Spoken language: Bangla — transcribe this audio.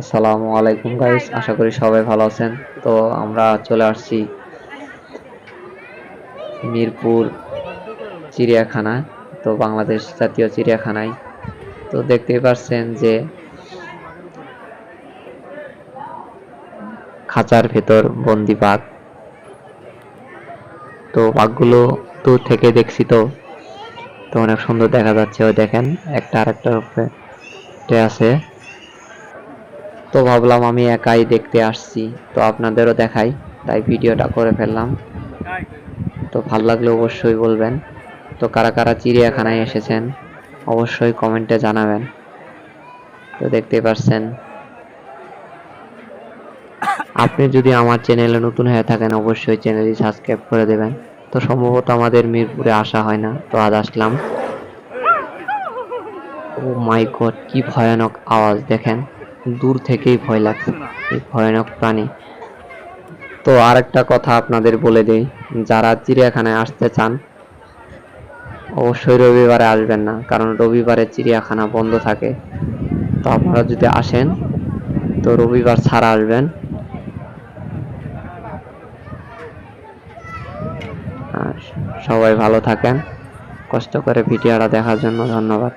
আসসালামু আলাইকুম গাইস আশা করি সবাই ভালো আছেন। তো আমরা চলে আসছি মিরপুর চিড়িয়াখানা তো বাংলাদেশ জাতীয় চিড়িয়াখানায়। তো দেখতেই পাচ্ছেন যে খাঁচার ভেতর বন্দি বাঘ। তো বাঘগুলো দূর থেকে দেখছি তো। তো অনেক সুন্দর দেখা যাচ্ছে ওই দেখেন একটা আরেকটার উপরে আছে। তো ভাবলাম আমি একাই দেখতে আসছি, তো আপনাদেরও দেখাই, তাই ভিডিওটা করে ফেললাম। তো ভালো লাগলে অবশ্যই বলবেন। তো কারা কারা চিড়িয়াখানায় এসেছেন, অবশ্যই কমেন্টে জানাবেন। তো দেখতে পাচ্ছেন আপনি যদি আমার চ্যানেলে নতুন হয়ে থাকেন, অবশ্যই চ্যানেলটি সাবস্ক্রাইব করে দেবেন। তো সম্ভবত আমাদের মিরপুরে আসা হয় না, তো আজ আসলাম। ও মাই গড, কি ভয়ানক আওয়াজ, দেখেন। দূর থেকেই ভয় লাগছে, এই ভয়ানক প্রাণী। তো আরেকটা কথা আপনাদের বলে দেই, যারা চিড়িয়াখানায় আসতে চান, অবশ্যই রবিবারে আসবেন না, কারণ রবিবারে চিড়িয়াখানা বন্ধ থাকে। তো আপনারা যদি আসেন, তো রবিবার ছাড়া আসবেন। আর সবাই ভালো থাকেন। কষ্ট করে ভিডিওটা দেখার জন্য ধন্যবাদ।